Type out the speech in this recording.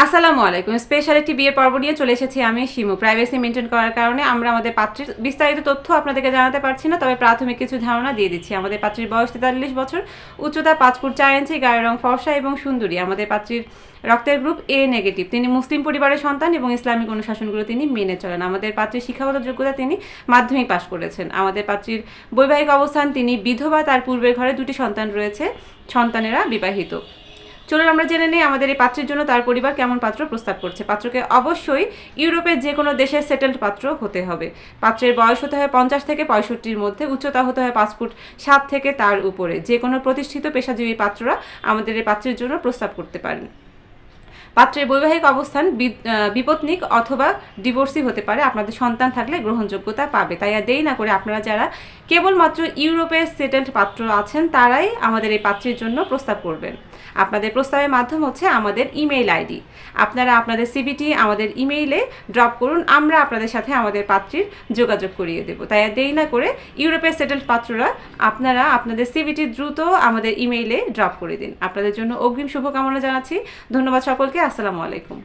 আসসালামু আলাইকুম। স্পেশাল একটি বিয়ের পর্ব নিয়ে চলে এসেছি আমি, শিমু। প্রাইভেসি মেনটেন করার কারণে আমরা আমাদের পাত্রীর বিস্তারিত তথ্য আপনাদেরকে জানাতে পারছি না, তবে প্রাথমিক কিছু ধারণা দিয়ে দিচ্ছি। আমাদের পাত্রীর বয়স তেতাল্লিশ বছর, উচ্চতা পাঁচ ফুট চার ইঞ্চি, গায়ের রং ফর্সা এবং সুন্দরী। আমাদের পাত্রীর রক্তের গ্রুপ এ নেগেটিভ তিনি মুসলিম পরিবারের সন্তান এবং ইসলামিক অনুশাসনগুলো তিনি মেনে চলেন। আমাদের পাত্রীর শিক্ষাগত যোগ্যতা তিনি মাধ্যমিক পাশ করেছেন। আমাদের পাত্রীর বৈবাহিক অবস্থান তিনি বিধবা, তার পূর্বের ঘরে দুটি সন্তান রয়েছে, সন্তানেরা বিবাহিত। চলুন আমরা জেনে নিই আমাদের এই পাত্রের জন্য তার পরিবার কেমন পাত্র প্রস্তাব করছে। পাত্রকে অবশ্যই ইউরোপের যে কোনো দেশের সেটেলড পাত্র হতে হবে। পাত্রের বয়স হতে হয় পঞ্চাশ থেকে পঁয়ষট্টির মধ্যে, উচ্চতা হতে হয় পাঁচ ফুট সাত থেকে তার উপরে। যে কোনো প্রতিষ্ঠিত পেশাজীবী পাত্ররা আমাদের এই পাত্রের জন্য প্রস্তাব করতে পারেন। পাত্রের বৈবাহিক অবস্থান বিপত্নিক অথবা ডিভোর্সি হতে পারে। আপনাদের সন্তান থাকলে গ্রহণযোগ্যতা পাবে। তাই আর দেরি না করে আপনারা যারা কেবলমাত্র ইউরোপের সেটেলড পাত্র আছেন, তারাই আমাদের এই পাত্রের জন্য প্রস্তাব করবেন। আপনাদের প্রস্তাবের মাধ্যম হচ্ছে আমাদের ইমেইল আইডি আপনারা আপনাদের সিবিটি আমাদের ইমেইলে ড্রপ করুন। আমরা আপনাদের সাথে আমাদের পাত্রীর যোগাযোগ করিয়ে দেব। তাই আর দেরি না করে ইউরোপের সেটেলড পাত্ররা আপনারা আপনাদের সিবিটি দ্রুত আমাদের ইমেইলে ড্রপ করে দিন। আপনাদের জন্য অগ্রিম শুভকামনা জানাচ্ছি। ধন্যবাদ সকলকে। আসসালামু আলাইকুম।